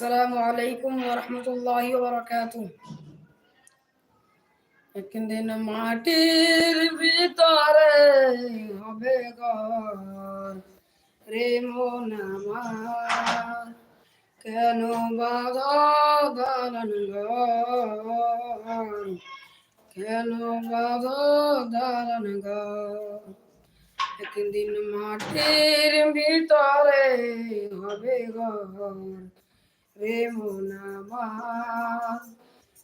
আসসালামু আলাইকুম ওরহমতুল্লাহি ওবরাকাতু একদিন মাটির ভিতরে হবে ঘর রে মন আমার কেন বাধা দালান ঘর কেন বাধা দালান ঘর একদিন মাটির ভিতরে হবে ঘর রে মন আমার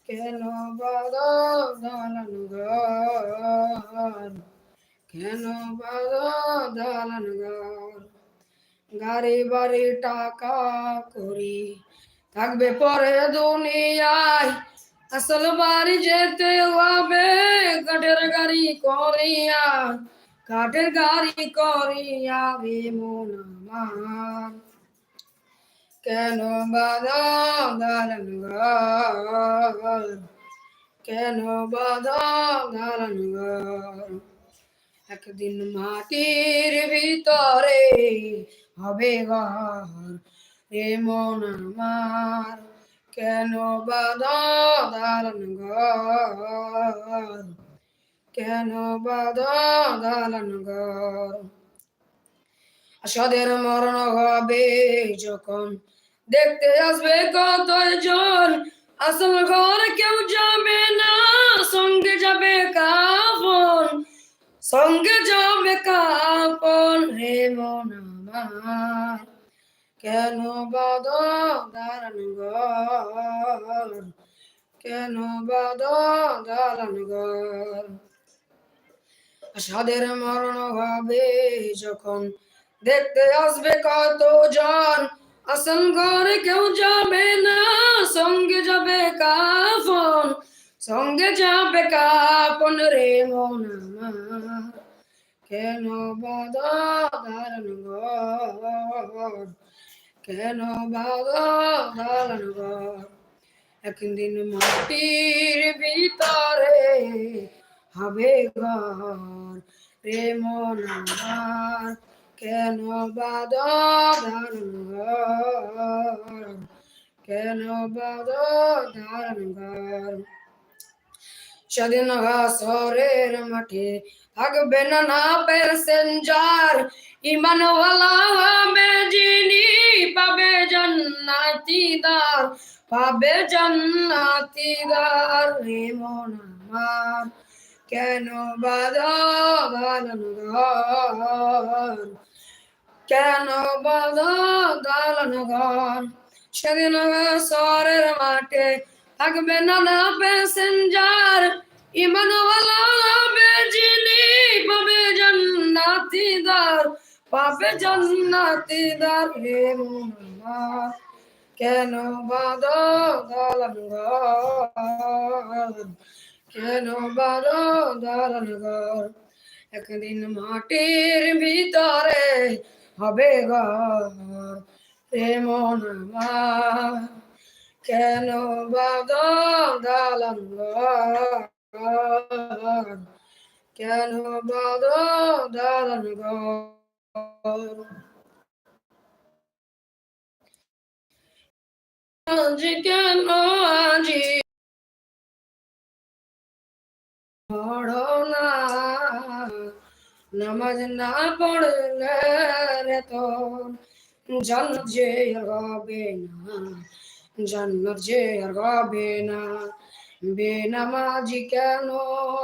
কেন বাধা দালান ঘর? কেন ঘর? গাড়ি বাড়ি টাকা করি। থাকবে পরে দুনিয়ায়। আসল বাড়ি যেতে হবে, কাঠের গাড়ি করিয়া। কাঠের গাড়ি করিয়া রে মন আমার। কেন বাধা ঘর কেন বাধা ঘর একদিন মাটির ভিতরে হবে ঘর রে মন আমার। কেন বাধা দালান ঘর? কেন বাধা দালান ঘর? সদের মরণ হবে যখন দেখতে আসবে কতজন আসল ঘর কেউ যাবে না, সঙ্গে যাবে কাপন সঙ্গে যাবে কাপন রে মন আমার। কেন বাদ দালান ঘর? কেন বাদ দালান ঘর? সাদের মরণ হবে যখন দেখতে আসবে কতজন। আসল ঘরে কেউ যাবে না, সঙ্গে যাবে কাফন, সঙ্গে যাবে কাপন রে মন আমার। কেন দালান ঘর? কেন দালান ঘর? একদিন মাটির ভিতরে হবে ঘর রে মন আমার। কেন দালান কেন মাঠে থাকবে না প্যাসেঞ্জার। ইমানওয়ালা হবে যিনি পাবে জান্নাতিদার পাবে জান্নাতিদার রে মন কেন দালান ঘর? কেন বাধা দালান ঘর সেদিন সরের মাঠে থাকবে না না প্যাসেঞ্জার ইমানওয়ালা হবে যিনি পাবে জান্নাতিদার পাবে জান্নাতিদার হে মন আমার কেন বাধা দালান ঘর কেন বাধা দালান ঘর একদিন মাটির ভিতরে হবে ঘর রে মন আমার। কেন বাধা দালান কেন বাধা দালান ঘর? কেন আজি না? নামাজ না পড়লে রে তো জান্নাত যে আর হবে না, জান্নাত যে আর হবে না। বেনামাজি কেন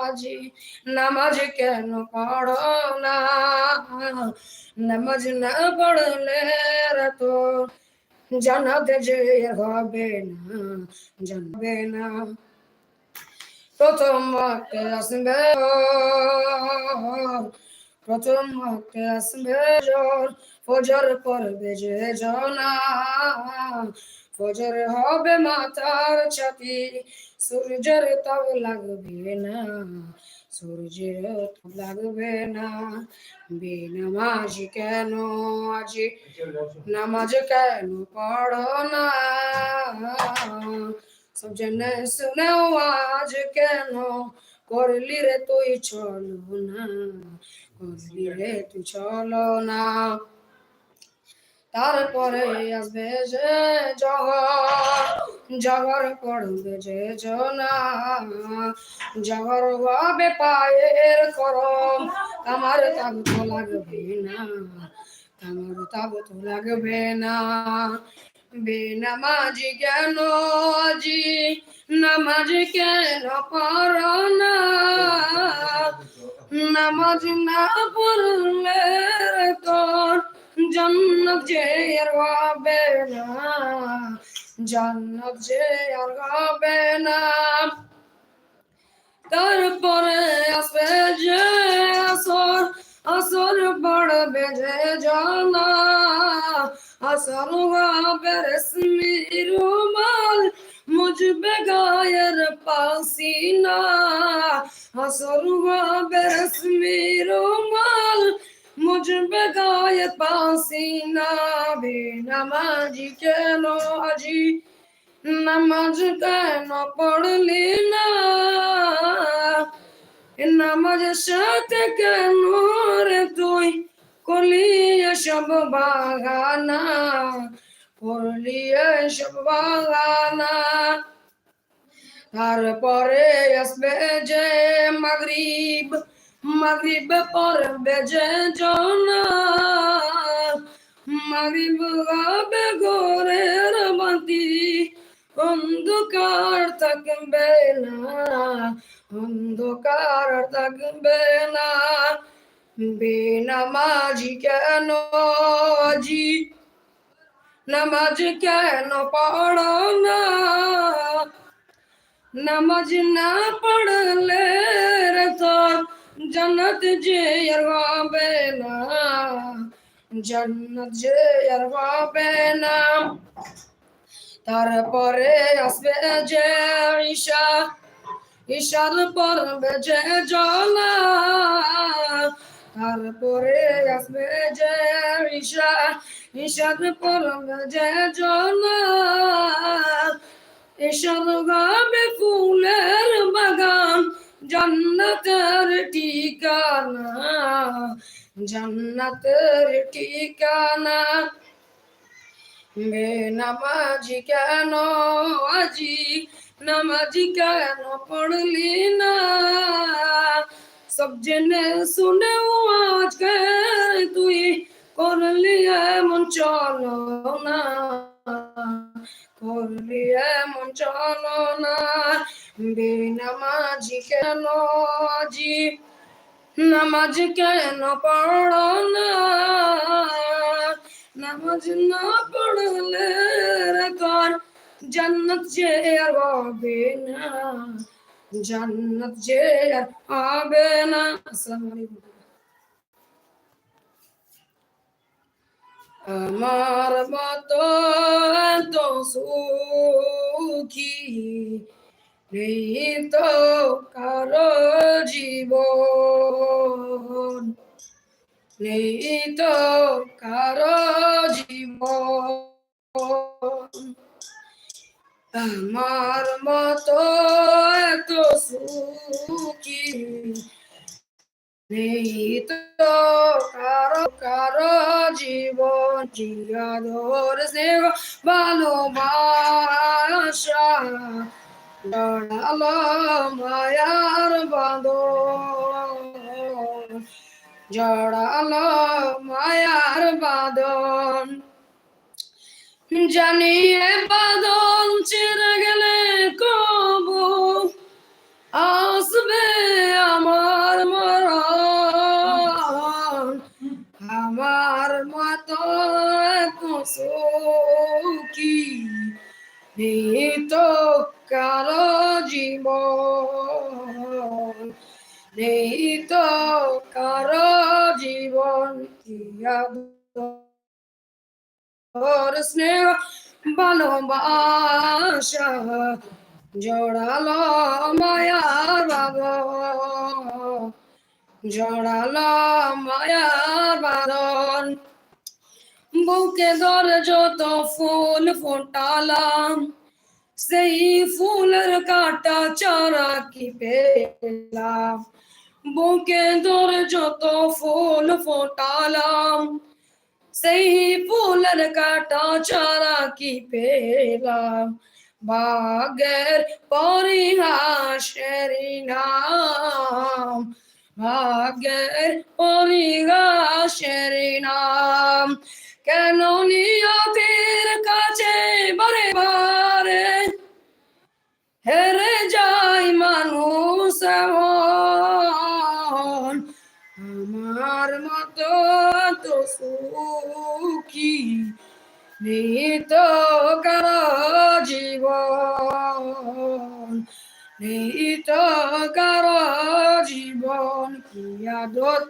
আজি, নামাজ কেন পড়ো না? নামাজ না পড়লে তো জান্নাত যে হবে না জানবে না। প্রথম আসবে প্রথম ওয়াক্তে আসবে ফজর পড়বে যে জনা। ফজর হবে মাথার ছাতি সূর্যের তাপ লাগবে না, সূর্যের তাপ লাগবে না। বেনামাজ কেন আজি? নামাজ কেন পড়ো না? সব জেনে শুনেও আজ কেন করলি রে তুই চলো না? তুই চলো না। তারপরে আসবে যে জগর জগর পড়বে যে জনা। জগর হবে পায়ের করম আমার তাব তো লাগবে না আমার তাব তো লাগবে না। বেনামাজি কেন জি নামাজ কেন পড় না? নামাজ না পড়লে তোর জন্নত যে আর হবে না, জন্নত যে আর হবে না। তারপরে আসবে যে আসর আসর পড়বে যে জানা, আসর হবে রেশমি রুমাল, মুজবে গায়ের পাসিনা। আসর হবে রেশমি রুমাল মুজবে গায়ের পাসিনা বেনামাজি কেন আজি নামাজ কেন পড়লি না নামাজের সাথে কেন রে তুই করলি সব বাগানা করলি সব বাগানা তারপরে আসবে যে মাগরিব মাগরিব পড়বে যে জনা মাগরিব গাবে গোরের বাতি অন্ধকার থাকবে না অন্ধকার থাকবে না বেনামাজি কেন জি নামাজ কেন পড়ো না নামাজ না পড়লে তোর জন্নত যে আর হবে না। জন্নত যে আর হবে না। তারপরে আসবে যে ঈশা, ঈশার পড়বে যে জলা তারপরে আসবে যে ঈশা, ঈশার পড়বে যে জলা ঈশার গাবে ফুলের বাগান জান্নাতের ঠিকানা জান্নাতের ঠিকানা বেনামাজি কেন আজি নামাজি কেন পড়লি না সব জেনে শুনে আজকে তুই করলি এমন চলো না করলি এমন চলো না কেন নামাজ কেন পড়ো না নামাজ না পড়লে রে তোর জান্নাত যে আর হবে না। জান্নাত যে আর হবে না। আসসালামু আমার মতো সুখী। নেই তো কারও জীবন। নেই তো কারও জীবন। আমার মতো এত সুখী। নেই তো কারও কারও জীবন। জিয়াদর স্নেহ ভালোবাসা। জড়ালো মায়ার বাঁধন জড়ালো মায়ার বাঁধন জানিয়ে বাদল ছেড়ে নেই তো কারও জীবন স্নেহ, ভালোবাসা? জড়ালো মায়ার বাঁধন, জড়ালো মায়ার বাঁধন। বুকে ধরে যত ফুল ফোটালাম, সেই ফুলের কাটা চারা কি পেলাম? বুকে ধরে যত ফুল ফোটালাম, সেই ফুলের কাটা ছাড়া কি পেলাম? বাগের পরিহাসের নাম ভাগ্যের পরিহাসের নাম। কেন নিয়তির কাছে বারে বারে হেরে আমার মতো তো সুখী নিত কার জীবন নিত কার জীবন কি আদত